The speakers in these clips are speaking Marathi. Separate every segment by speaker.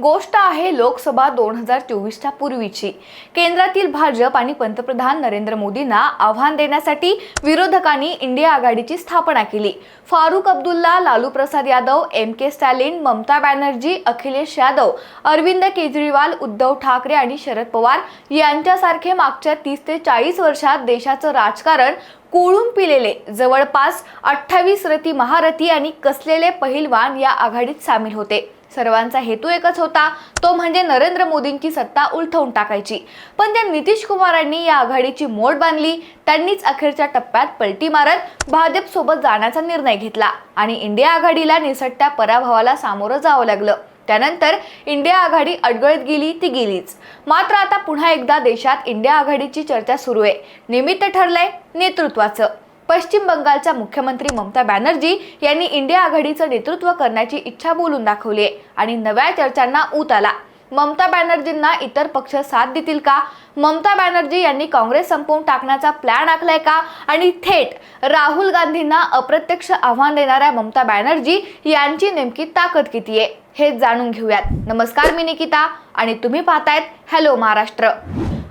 Speaker 1: गोष्ट आहे लोकसभा दोन हजार चोवीसच्या पूर्वीची. केंद्रातील भाजप आणि पंतप्रधान नरेंद्र मोदींना आव्हान देण्यासाठी विरोधकांनी इंडिया आघाडीची स्थापना केली. फारुख अब्दुल्ला लालू प्रसाद यादव एम के स्टॅलिन ममता बॅनर्जी अखिलेश यादव अरविंद केजरीवाल उद्धव ठाकरे आणि शरद पवार यांच्यासारखे मागच्या तीस ते चाळीस वर्षात देशाचं राजकारण कोळून पिलेले जवळपास अठ्ठावीस रती महारथी आणि कसलेले पहिलवान या आघाडीत सामील होते. सर्वांचा हेतू एकच होता तो म्हणजे नरेंद्र मोदींची सत्ता उलथवून टाकायची. पण त्या नितीश कुमारांनी या आघाडीची मोड बांधली त्यांनीच अखेरच्या टप्प्यात पलटी मारत भाजप सोबत जाण्याचा निर्णय घेतला आणि इंडिया आघाडीला निसटत्या पराभवाला सामोरं जावं लागलं. त्यानंतर इंडिया आघाडी अडगळत गेली ती गेलीच. मात्र आता पुन्हा एकदा देशात इंडिया आघाडीची चर्चा सुरू आहे. निमित्त ठरलंय नेतृत्वाचं. पश्चिम बंगालच्या मुख्यमंत्री ममता बॅनर्जी यांनी इंडिया आघाडीचं नेतृत्व करण्याची इच्छा बोलून दाखवली आहे आणि नव्या चर्चांना ऊत आला. ममता बॅनर्जींना इतर पक्ष साथ देतील का? ममता बॅनर्जी यांनी काँग्रेस संपवून टाकण्याचा प्लॅन आखलाय का? आणि थेट राहुल गांधींना अप्रत्यक्ष आव्हान देणाऱ्या ममता बॅनर्जी यांची नेमकी ताकद किती आहे? हे जाणून घेऊयात. नमस्कार मी निकिता आणि तुम्ही पाहतायत हॅलो महाराष्ट्र.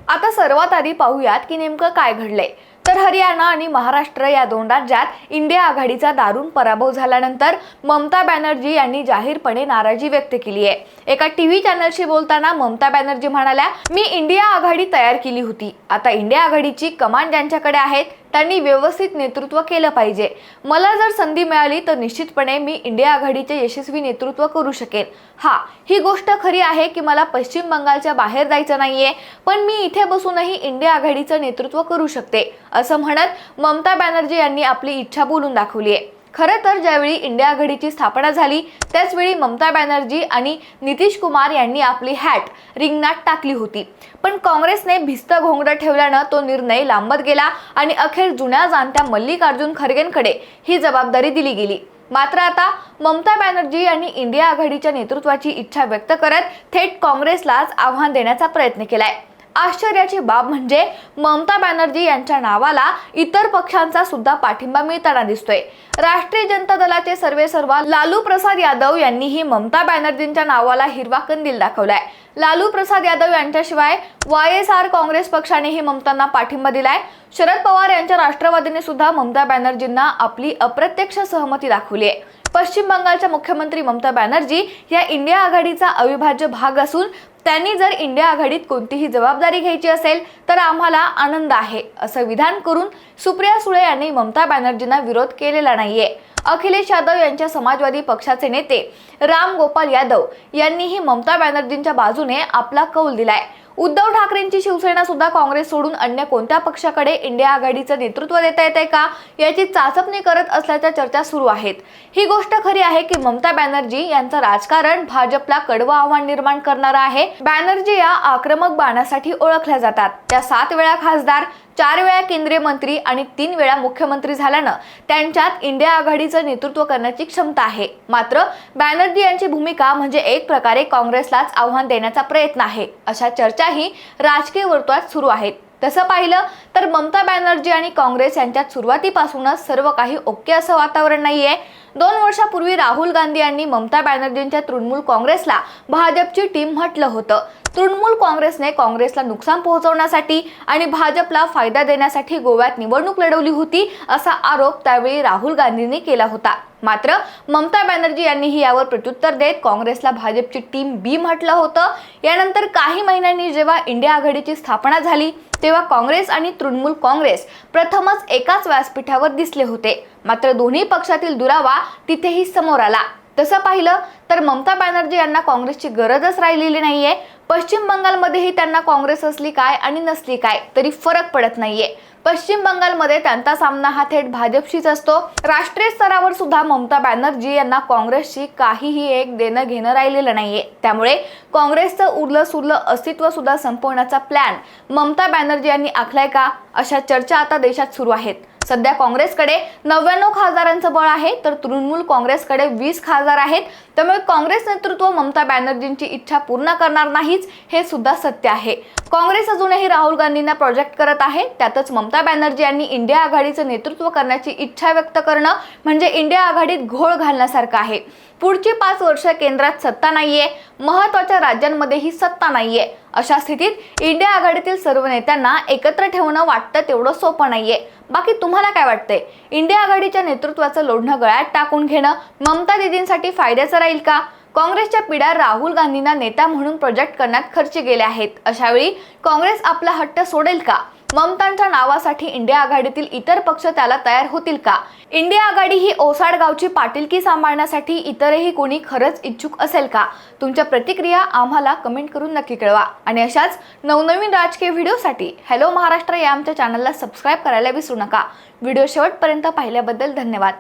Speaker 1: आता सर्वात आधी पाहूयात की नेमकं काय घडलंय. तर हरियाणा आणि महाराष्ट्र या दोन राज्यात इंडिया आघाडीचा दारुण पराभव झाल्यानंतर ममता बॅनर्जी यांनी जाहीरपणे नाराजी व्यक्त केली आहे. एका टीव्ही चॅनलशी बोलताना ममता बॅनर्जी म्हणाल्या मी इंडिया आघाडी तयार केली होती. आता इंडिया आघाडीची कमांड ज्यांच्याकडे आहेत त्यांनी व्यवस्थित नेतृत्व केलं पाहिजे. मला जर संधी मिळाली तर निश्चितपणे मी इंडिया आघाडीचे यशस्वी नेतृत्व करू शकेन. हा ही गोष्ट खरी आहे की मला पश्चिम बंगालच्या बाहेर जायचं नाहीये पण मी इथे बसूनही इंडिया आघाडीचं नेतृत्व करू शकते असं म्हणत ममता बॅनर्जी यांनी आपली इच्छा बोलून दाखवली आहे खरं तर ज्यावेळी इंडिया आघाडीची स्थापना झाली त्याचवेळी ममता बॅनर्जी आणि नितीश कुमार यांनी आपली हॅट रिंगणात टाकली होती. पण काँग्रेसने भिस्त घोंगडं ठेवल्यानं तो निर्णय लांबत गेला आणि अखेर जुन्या जाणत्या मल्लिकार्जुन खरगेंकडे ही जबाबदारी दिली गेली. मात्र आता ममता बॅनर्जी यांनी इंडिया आघाडीच्या नेतृत्वाची इच्छा व्यक्त करत थेट काँग्रेसलाच आव्हान देण्याचा प्रयत्न केलाय. आश्चर्याची बाब म्हणजे ममता बॅनर्जी यांच्या नावाला इतर पक्षांचा सुद्धा पाठिंबा मिळताना दिसतोय. राष्ट्रीय जनता दलाचे सर्वे सर्वा लालू प्रसाद यादव यांनीही ममता बॅनर्जींच्या नावाला हिरवा कंदील दाखवलाय. लालू प्रसाद यादव यांच्याशिवाय वाय एस आर काँग्रेस पक्षानेही ममतांना पाठिंबा दिलाय. शरद पवार यांच्या राष्ट्रवादीने सुद्धा ममता बॅनर्जींना आपली अप्रत्यक्ष सहमती दाखवली आहे पश्चिम बंगालच्या मुख्यमंत्री ममता बॅनर्जी या इंडिया आघाडीचा अविभाज्य भाग असून त्यांनी जर इंडिया आघाडीत कोणतीही जबाबदारी घ्यायची असेल तर आम्हाला आनंद आहे असं विधान करून सुप्रिया सुळे यांनी ममता बॅनर्जींना विरोध केलेला नाहीये. अखिलेश यादव यांच्या समाजवादी पक्षाचे नेते राम गोपाल यादव यांनीही ममता बॅनर्जींच्या बाजूने आपला कौल दिलाय. उद्धव ठाकरेंची शिवसेना सुद्धा काँग्रेस सोडून अन्य कोणत्या पक्षाकडे इंडिया आघाडीचं नेतृत्व देता येते का याची चाचपणी करत असल्याच्या चर्चा सुरू आहेत. ही गोष्ट खरी आहे की ममता बॅनर्जी यांचं राजकारण भाजपला कडवं आव्हान निर्माण करणारं आहे. बॅनर्जी या आक्रमक बाणासाठी ओळखल्या जातात. त्या सात वेळा खासदार चार वेळा केंद्रीय मंत्री आणि तीन वेळा मुख्यमंत्री झाल्यानं त्यांच्यात इंडिया आघाडीचं नेतृत्व करण्याची क्षमता आहे. मात्र बॅनर्जी यांची भूमिका म्हणजे एक प्रकारे काँग्रेसलाच आव्हान देण्याचा प्रयत्न आहे अशा चर्चाही राजकीय वर्तुळात सुरू आहेत. तसं पाहिलं तर ममता बॅनर्जी आणि काँग्रेस यांच्यात सुरुवातीपासूनच सर्व काही ओके असं वातावरण नाही आहे दोन वर्षापूर्वी राहुल गांधी यांनी ममता बॅनर्जींच्या तृणमूल काँग्रेसला भाजपची टीम म्हटलं होतं. तृणमूल काँग्रेसने काँग्रेसला नुकसान पोहोचवण्यासाठी आणि भाजपला फायदा देण्यासाठी गोव्यात निवडणूक लढवली होती असा आरोप त्यावेळी राहुल गांधींनी केला होता. मात्र ममता बॅनर्जी यांनीही यावर प्रत्युत्तर देत काँग्रेसला भाजपची टीम बी म्हटलं होतं. यानंतर काही महिन्यांनी जेव्हा इंडिया आघाडीची स्थापना झाली तेव्हा काँग्रेस आणि तृणमूल काँग्रेस प्रथमच एकाच व्यासपीठावर दिसले होते. मात्र दोन्ही पक्षातील दुरावा तिथेही समोर आला. तसं पाहिलं तर ममता बॅनर्जी यांना काँग्रेसची गरजच राहिलेली नाहीये. पश्चिम बंगालमध्येही त्यांना काँग्रेस असली काय आणि नसली काय तरी फरक पडत नाहीये. पश्चिम बंगालमध्ये त्यांचा सामना हा थेट भाजपशीच असतो. राष्ट्रीय स्तरावर सुद्धा ममता बॅनर्जी यांना काँग्रेसशी काहीही एक देणं घेणं राहिलेलं नाहीये. त्यामुळे काँग्रेसचं उरलं सुरलं अस्तित्व सुद्धा संपवण्याचा प्लॅन ममता बॅनर्जी यांनी आखलाय का? अशा चर्चा आता देशात सुरू आहेत. सध्या काँग्रेसकडे नव्याण्णव खासदारांचं बळ आहे तर तृणमूल काँग्रेसकडे वीस खासदार आहेत. त्यामुळे काँग्रेस नेतृत्व ममता बॅनर्जींची इच्छा पूर्ण करणार नाहीच हे सुद्धा सत्य आहे. काँग्रेस अजूनही राहुल गांधींना प्रोजेक्ट करत आहे. त्यातच ममता बॅनर्जी यांनी इंडिया आघाडीचं नेतृत्व करण्याची इच्छा व्यक्त करणं म्हणजे इंडिया आघाडीत घोळ घालण्यासारखं आहे. पुढची पाच वर्ष केंद्रात सत्ता नाहीये महत्त्वाच्या राज्यांमध्येही सत्ता नाहीये. अशा स्थितीत इंडिया आघाडीतील सर्व नेत्यांना एकत्र ठेवणं वाटतं तेवढं सोपं नाहीये. बाकी तुम्हाला काय वाटतंय? इंडिया आघाडीच्या नेतृत्वाचं लोढणं गळ्यात टाकून घेणं ममता दिदींसाठी फायद्याचं राहील का? काँग्रेसच्या पिढ्या राहुल गांधींना नेता म्हणून प्रोजेक्ट करण्यात खर्च गेले आहेत. अशावेळी काँग्रेस आपला हट्ट सोडेल का? ममतांच्या नावासाठी इंडिया आघाडीतील इतर पक्ष त्याला तयार होतील का? इंडिया आघाडी ही ओसाड गावची पाटीलकी सांभाळण्यासाठी इतरही कोणी खरंच इच्छुक असेल का? तुमच्या प्रतिक्रिया आम्हाला कमेंट करून नक्की कळवा. आणि अशाच नवनवीन राजकीय व्हिडिओसाठी हॅलो महाराष्ट्र या आमच्या चॅनलला सबस्क्राईब करायला विसरू नका. व्हिडिओ शेवटपर्यंत पाहिल्याबद्दल धन्यवाद.